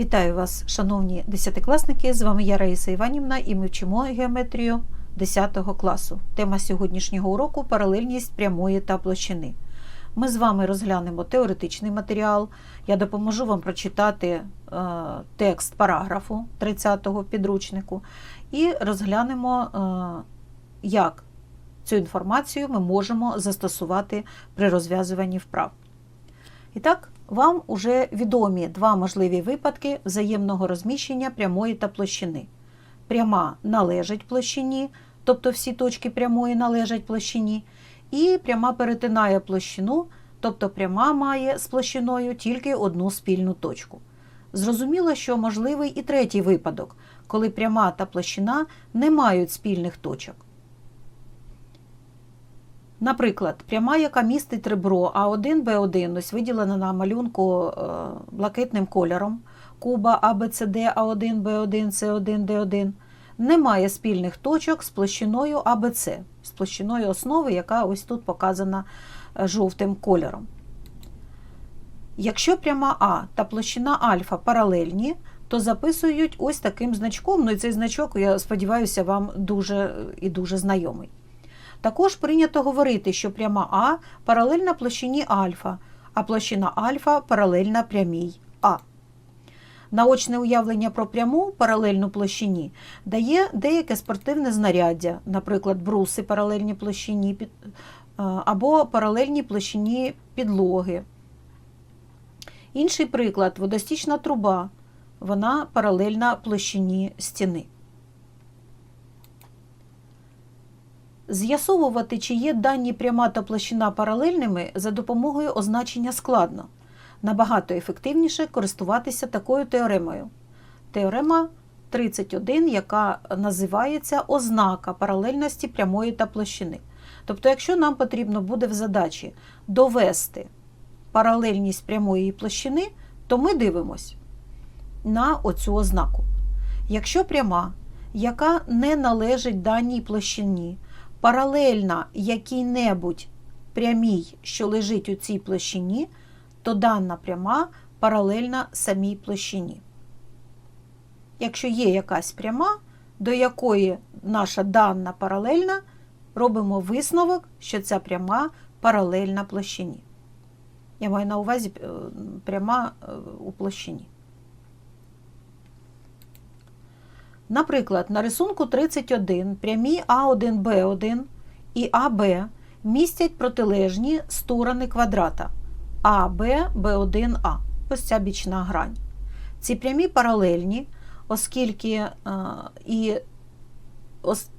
Вітаю вас, шановні десятикласники! З вами я Раїса Іванівна і ми вчимо геометрію 10 класу. Тема сьогоднішнього уроку паралельність прямої та площини. Ми з вами розглянемо теоретичний матеріал. Я допоможу вам прочитати е, текст параграфу 30-го підручнику і розглянемо, е, як цю інформацію ми можемо застосувати при розв'язуванні вправ. І так, вам уже відомі два можливі випадки взаємного розміщення прямої та площини. Пряма належить площині, тобто всі точки прямої належать площині, і пряма перетинає площину, тобто пряма має з площиною тільки одну спільну точку. Зрозуміло, що можливий і третій випадок, коли пряма та площина не мають спільних точок. Наприклад, пряма, яка містить ребро А1, Б1, ось виділена на малюнку е, блакитним кольором, куба АБЦД А1, Б1, С1, Д1, не має спільних точок з площиною АБЦ, з площиною основи, яка ось тут показана е, жовтим кольором. Якщо пряма А та площина альфа паралельні, то записують ось таким значком. Ну і цей значок, я сподіваюся, вам дуже і дуже знайомий. Також прийнято говорити, що пряма А паралельна площині альфа, а площина альфа паралельна прямій А. Наочне уявлення про пряму паралельну площині дає деяке спортивне знаряддя, наприклад, бруси паралельні площині е, або паралельні площині підлоги. Інший приклад водостічна труба. Вона паралельна площині стіни. З'ясовувати, чи є дані пряма та площина паралельними за допомогою означення складно. Набагато ефективніше користуватися такою теоремою. Теорема 31, яка називається ознака паралельності прямої та площини. Тобто, якщо нам потрібно буде в задачі довести паралельність прямої і площини, то ми дивимось на оцю ознаку. Якщо пряма, яка не належить даній площині, паралельна якій-небудь прямій, що лежить у цій площині, то дана пряма паралельна самій площині. Якщо є якась пряма, до якої наша дана паралельна, робимо висновок, що ця пряма паралельна площині. Я маю на увазі е, пряма е, у площині. Наприклад, на рисунку 31 прямі А1, Б1 і АБ містять протилежні сторони квадрата АБ, Б1А. Ось ця бічна грань. Ці прямі паралельні, оскільки е, і,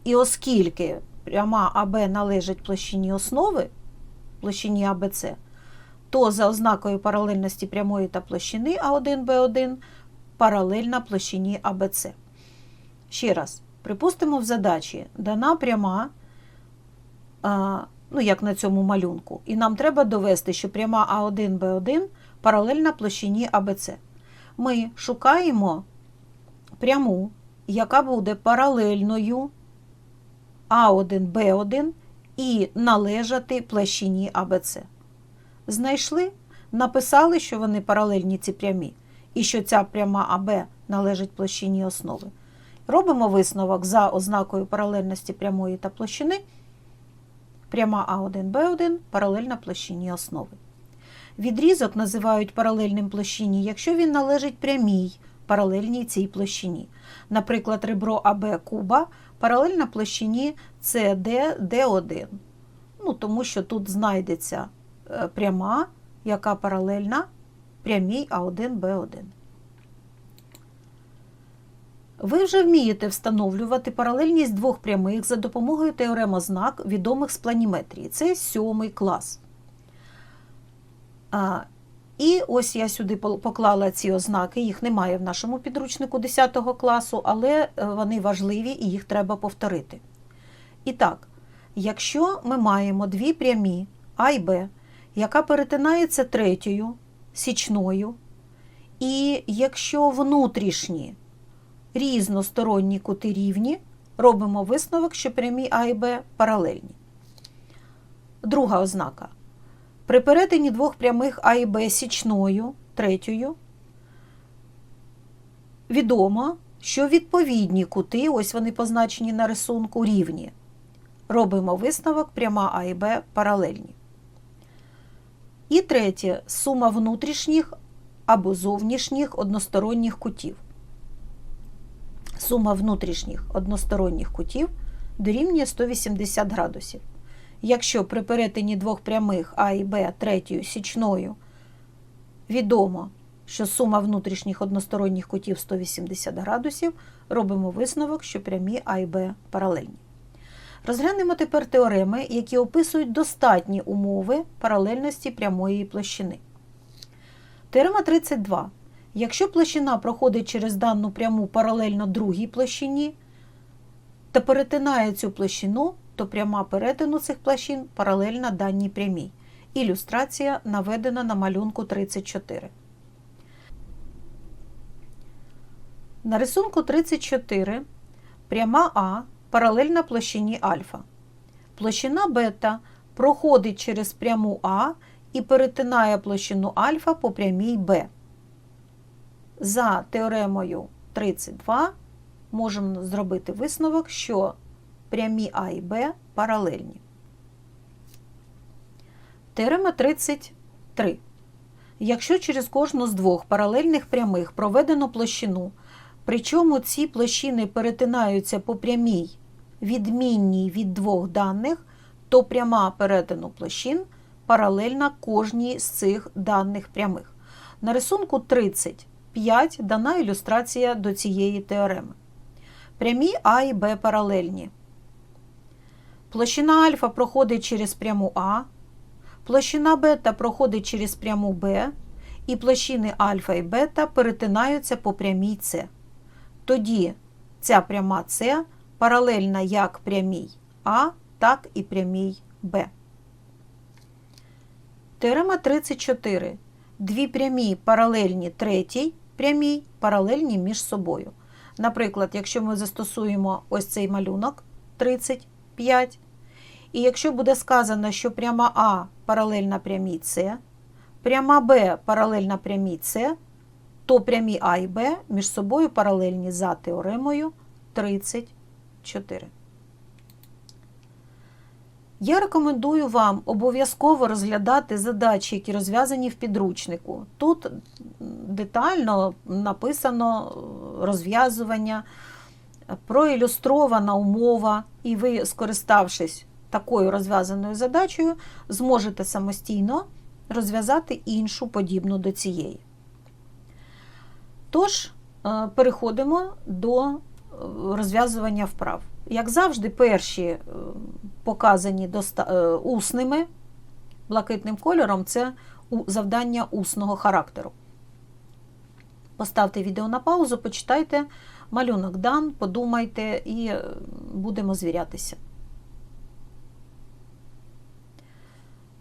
і оскільки пряма АБ належить площині основи, площині АБЦ, то за ознакою паралельності прямої та площини А1, Б1 паралельна площині АБЦ. Ще раз, припустимо в задачі дана пряма, а, ну як на цьому малюнку, і нам треба довести, що пряма А1, Б1 паралельна площині АБЦ. Ми шукаємо пряму, яка буде паралельною А1, Б1 і належати площині АБЦ. Знайшли, написали, що вони паралельні ці прямі, і що ця пряма АБ належить площині основи. Робимо висновок за ознакою паралельності прямої та площини. Пряма А1, Б1 паралельна площині основи. Відрізок називають паралельним площині, якщо він належить прямій паралельній цій площині. Наприклад, ребро АБ куба паралельна площині CD D1. Ну, тому що тут знайдеться е, пряма, яка паралельна прямій А1, Б1. Ви вже вмієте встановлювати паралельність двох прямих за допомогою теорем ознак, відомих з планіметрії. Це сьомий клас. А, і ось я сюди поклала ці ознаки, їх немає в нашому підручнику 10 класу, але е, вони важливі і їх треба повторити. І так, якщо ми маємо дві прямі А і Б, яка перетинається третьою січною, і якщо внутрішні різносторонні кути рівні, робимо висновок, що прямі А і Б паралельні. Друга ознака. При перетині двох прямих А і Б січною, третьою, відомо, що відповідні кути, ось вони позначені на рисунку, рівні. Робимо висновок пряма А і Б паралельні. І третє сума внутрішніх або зовнішніх односторонніх кутів. Сума внутрішніх односторонніх кутів дорівнює 180 градусів. Якщо при перетині двох прямих А і Б третьою січною відомо, що сума внутрішніх односторонніх кутів 180 градусів, робимо висновок, що прямі А і Б паралельні. Розглянемо тепер теореми, які описують достатні умови паралельності прямої площини. Теорема 32. Якщо площина проходить через дану пряму паралельно другій площині та перетинає цю площину, то пряма перетину цих площин паралельна даній прямій. Ілюстрація наведена на малюнку 34. На рисунку 34 пряма А паралельна площині альфа. Площина бета проходить через пряму А і перетинає площину альфа по прямій Б. За теоремою 32 можемо зробити висновок, що прямі А і Б паралельні. Теорема 33. Якщо через кожну з двох паралельних прямих проведено площину, причому ці площини перетинаються по прямій, відмінній від двох даних, то пряма перетину площин паралельна кожній з цих даних прямих. На рисунку 35 дана ілюстрація до цієї теореми. Прямі А і Б паралельні. Площина альфа проходить через пряму А, площина бета проходить через пряму Б, і площини альфа і бета перетинаються по прямій С. Тоді ця пряма С паралельна як прямій А, так і прямій Б. Теорема 34. Дві прямі паралельні третій прямій паралельні між собою. Наприклад, якщо ми застосуємо ось цей малюнок 35, і якщо буде сказано, що пряма А паралельна прямій С, пряма Б паралельна прямій С, то прямі А і Б між собою паралельні за теоремою 34. Я рекомендую вам обов'язково розглядати задачі, які розв'язані в підручнику. Тут детально написано розв'язування, проілюстрована умова, і ви, скориставшись такою розв'язаною задачею, зможете самостійно розв'язати іншу подібну до цієї. Тож, е, переходимо до розв'язування вправ. Як завжди, перші е, показані е, усними блакитним кольором це завдання усного характеру. Поставте відео на паузу, почитайте малюнок дан, подумайте і е, будемо звірятися.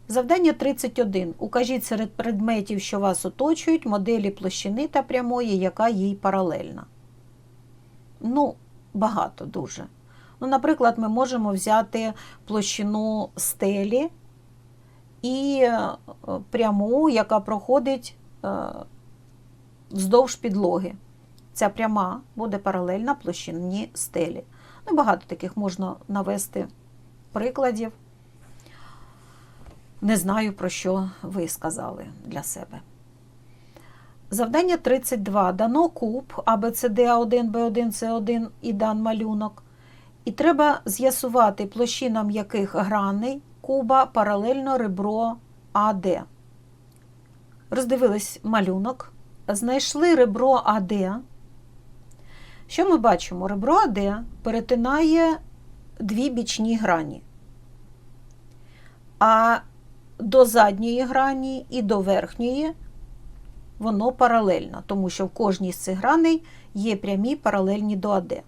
Завдання 31. Укажіть серед предметів, що вас оточують, моделі площини та прямої, яка їй паралельна. Ну, багато дуже. Ну, Наприклад, ми можемо взяти площину стелі і е, пряму, яка проходить е, вздовж підлоги. Ця пряма буде паралельна площині стелі. Ну, Багато таких можна навести прикладів. Не знаю, про що ви сказали для себе. Завдання 32. Дано куб ABCD А1, Б1, С1 і дан малюнок. І треба з'ясувати площинам яких граней куба паралельно ребро АД. Роздивились малюнок, знайшли ребро АД. Що ми бачимо? Ребро АД перетинає дві бічні грані. А до задньої грані і до верхньої воно паралельно, тому що в кожній з цих граней є прямі паралельні до АД.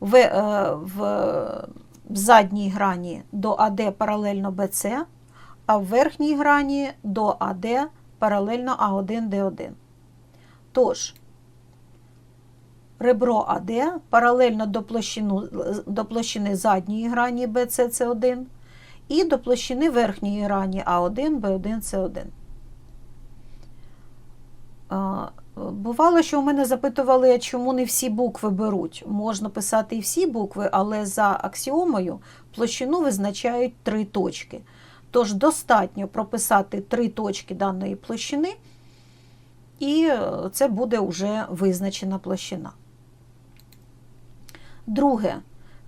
В, е, в, задній грані до АД паралельно БЦ, а в верхній грані до АД паралельно А1, Д1. Тож, ребро АД паралельно до, площину, до площини задньої грані БЦ1 і до площини верхньої грані А1, Б1, С1. Бувало, що у мене запитували, чому не всі букви беруть. Можна писати і всі букви, але за аксіомою площину визначають три точки. Тож достатньо прописати три точки даної площини, і е, це буде вже визначена площина. Друге,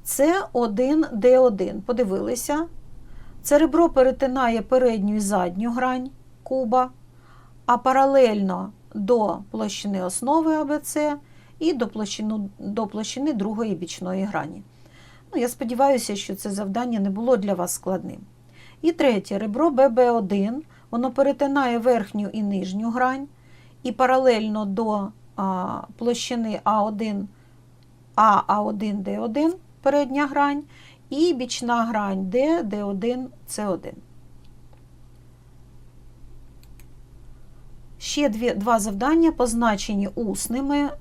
це 1D1. Подивилися. Це ребро перетинає передню і задню грань куба, а паралельно до площини основи АБЦ і до площини, до площини другої бічної грані. Ну, Я сподіваюся, що це завдання не було для вас складним. І третє, ребро ББ1, воно перетинає верхню і нижню грань, і паралельно до а, площини А1, А1, Д1, передня грань, і бічна грань Д, Д1, С1. Ще дві, два завдання позначені усними, е,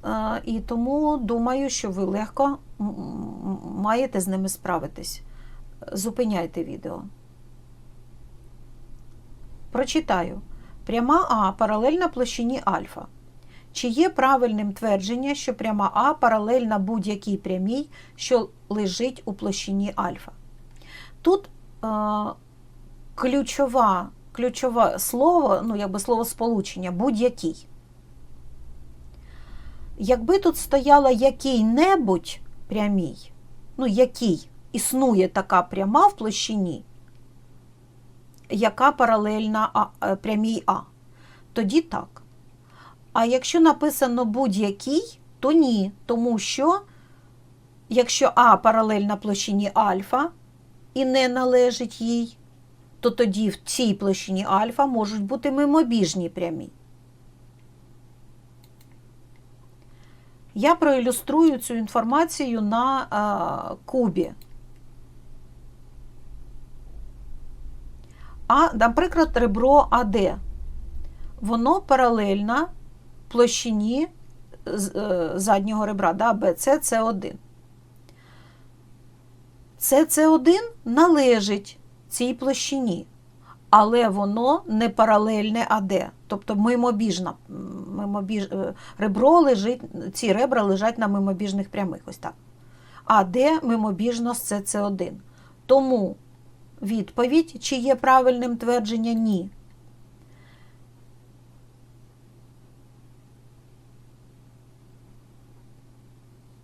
і тому думаю, що ви легко маєте з ними справитись. Зупиняйте відео. Прочитаю. Пряма А паралельна площині альфа. Чи є правильним твердження, що пряма А паралельна будь-якій прямій, що лежить у площині альфа? Тут е, ключова, ключове слово, ну, якби слово сполучення, будь-який. Якби тут стояла який-небудь прямій, ну, який існує така пряма в площині, яка паралельна а, е, прямій А, тоді так. А якщо написано будь-який, то ні, тому що якщо А паралельна площині альфа і не належить їй, то тоді в цій площині альфа можуть бути мимобіжні прямі. Я проілюструю цю інформацію на а, кубі. А, наприклад, ребро АД. Воно паралельно площині е, заднього ребра, да, BC, C1. CC1 належить цій площині, але воно не паралельне АД. Тобто мимобіжна, мимобіж, е, ребро лежить, ці ребра лежать на мимобіжних прямих. ось так. АД мимобіжно з CC1. Тому відповідь, чи є правильним твердження ні.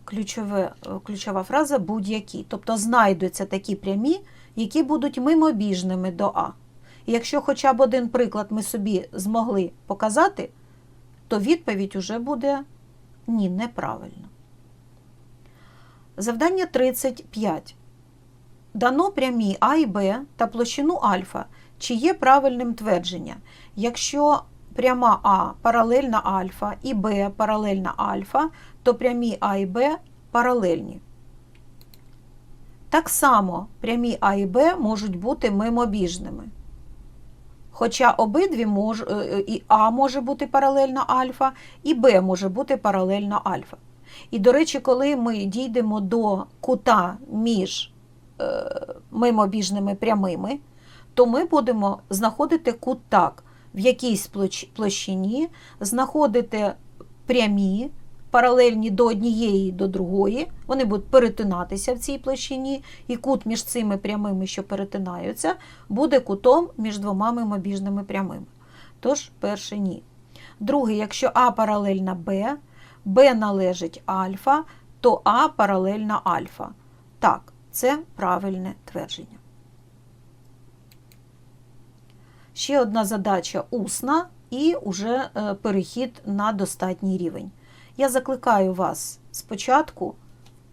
Ключове, ключова фраза будь-які. Тобто знайдуться такі прямі, які будуть мимобіжними до А. Якщо хоча б один приклад ми собі змогли показати, то відповідь уже буде ні, неправильно. Завдання 35. Дано прямі А і Б та площину альфа, чи є правильним твердження. Якщо пряма А паралельна альфа і Б паралельна альфа, то прямі А і Б паралельні. Так само прямі А і Б можуть бути мимобіжними. Хоча обидві мож, і А може бути паралельна альфа, і Б може бути паралельна альфа. І, до речі, коли ми дійдемо до кута між е, мимобіжними прямими, то ми будемо знаходити кут так, в якійсь площині, знаходити прямі, паралельні до однієї до другої, вони будуть перетинатися в цій площині, і кут між цими прямими, що перетинаються, буде кутом між двома мимобіжними прямими. Тож, перше ні. Друге, якщо А паралельна Б, Б належить альфа, то А паралельна альфа. Так, це правильне твердження. Ще одна задача усна і уже е, перехід на достатній рівень. Я закликаю вас спочатку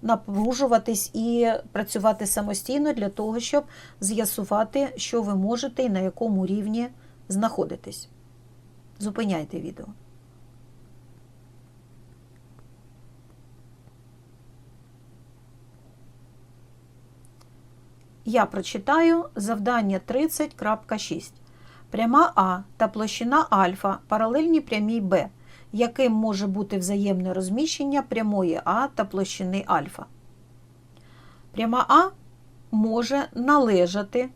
напружуватись і працювати самостійно для того, щоб з'ясувати, що ви можете і на якому рівні знаходитесь. Зупиняйте відео. Я прочитаю завдання 30.6. Пряма А та площина альфа паралельні прямій Б яким може бути взаємне розміщення прямої А та площини альфа. Пряма А може належати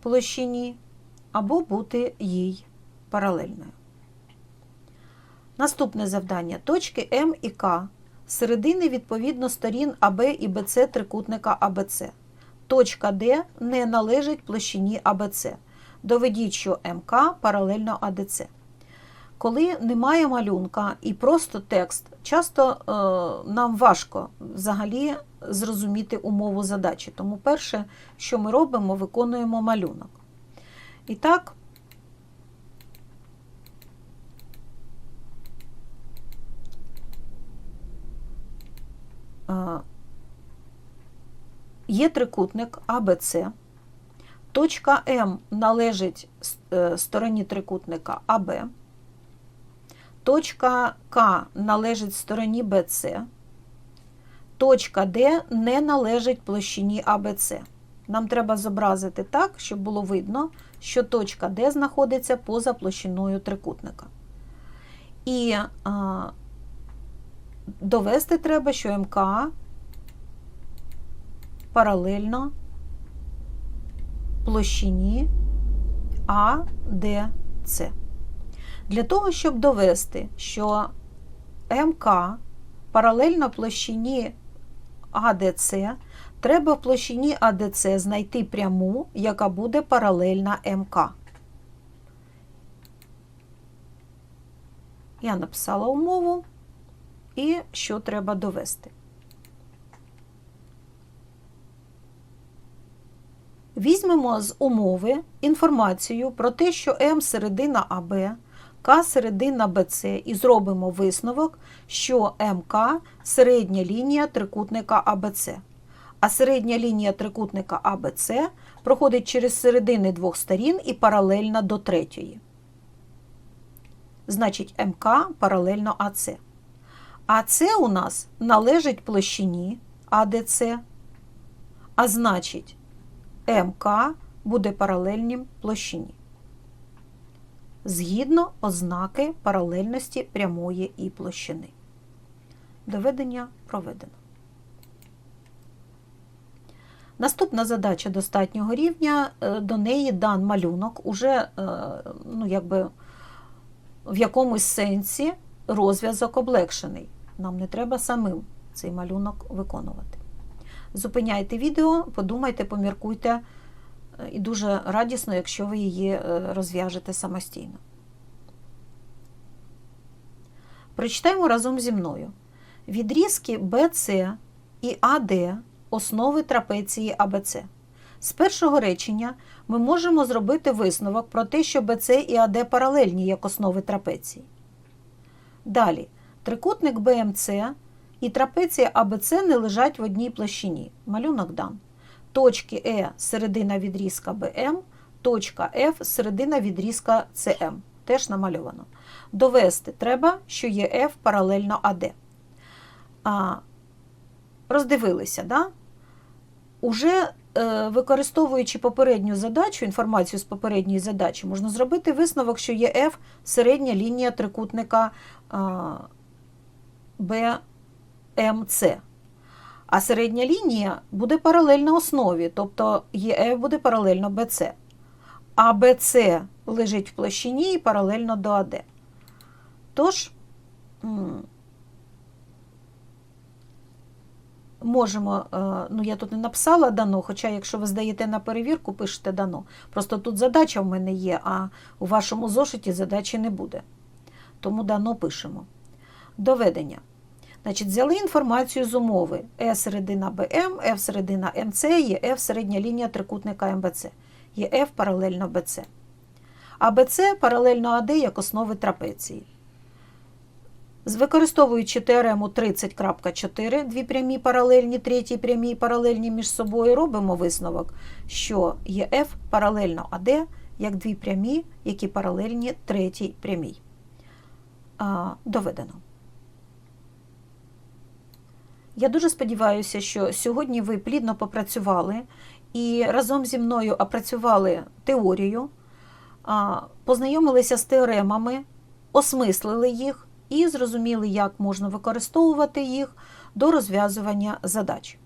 площині або бути їй паралельною. Наступне завдання. Точки М і К. Середини відповідно сторін АБ і БЦ трикутника АБЦ. Точка Д не належить площині АБЦ. Доведіть, що МК паралельно АДЦ. Коли немає малюнка і просто текст, часто е, нам важко взагалі зрозуміти умову задачі. Тому перше, що ми робимо, виконуємо малюнок. І так, е, є трикутник АБЦ. Точка М належить е, стороні трикутника АБ. Точка К належить стороні БЦ. Точка Д не належить площині АБЦ. Нам треба зобразити так, щоб було видно, що точка Д знаходиться поза площиною трикутника. І а, довести треба, що МК паралельно площині АДЦ. Для того, щоб довести, що МК паралельно площині АДЦ, треба в площині АДЦ знайти пряму, яка буде паралельна МК. Я написала умову і що треба довести. Візьмемо з умови інформацію про те, що М середина АБ, К середина БЦ і зробимо висновок, що МК середня лінія трикутника АБЦ. А середня лінія трикутника АБЦ проходить через середини двох сторін і паралельна до третьої. Значить, МК паралельно АЦ. АЦ у нас належить площині АДЦ, а значить, МК буде паралельним площині. Згідно ознаки паралельності прямої і площини. Доведення проведено. Наступна задача достатнього рівня, е, до неї дан малюнок, уже е, ну, якби, в якомусь сенсі розв'язок облегшений. Нам не треба самим цей малюнок виконувати. Зупиняйте відео, подумайте, поміркуйте, і дуже радісно, якщо ви її розв'яжете самостійно. Прочитаємо разом зі мною. Відрізки BC і AD основи трапеції АБЦ. З першого речення ми можемо зробити висновок про те, що BC і AD паралельні як основи трапеції. Далі, трикутник BMC і трапеція АБЦ не лежать в одній площині. Малюнок дан. Точки Е середина відрізка БМ, точка F середина відрізка CM. Теж намальовано. Довести треба, що є F паралельно АД. А, Роздивилися, да? Уже е, використовуючи попередню задачу, інформацію з попередньої задачі, можна зробити висновок, що є F середня лінія трикутника BMC. А середня лінія буде паралельна основі, тобто ЄФ буде паралельно BC. А BC лежить в площині і паралельно до АД. Тож, можемо, е, ну я тут не написала дано, хоча, якщо ви здаєте на перевірку, пишете дано. Просто тут задача в мене є, а у вашому зошиті задачі не буде. Тому дано пишемо. Доведення. Значить, Взяли інформацію з умови Е середина БМ, Ф середина МЦ, є Ф середня лінія трикутника МБЦ, є Ф паралельно БЦ. А БЦ паралельно АД як основи трапеції. Використовуючи теорему 30.4, дві прямі паралельні, третій прямі паралельні між собою, робимо висновок, що є F паралельно АД як дві прямі, які паралельні третій прямій. Доведено. Я дуже сподіваюся, що сьогодні ви плідно попрацювали і разом зі мною опрацювали теорію, познайомилися з теоремами, осмислили їх і зрозуміли, як можна використовувати їх до розв'язування задач.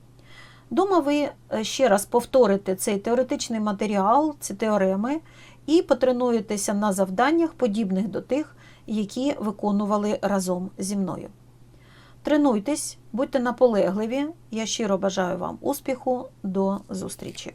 Дома ви е, ще раз повторите цей теоретичний матеріал, ці теореми, і потренуєтеся на завданнях, подібних до тих, які виконували разом зі мною. Тренуйтесь, будьте наполегливі. Я щиро бажаю вам успіху. До зустрічі!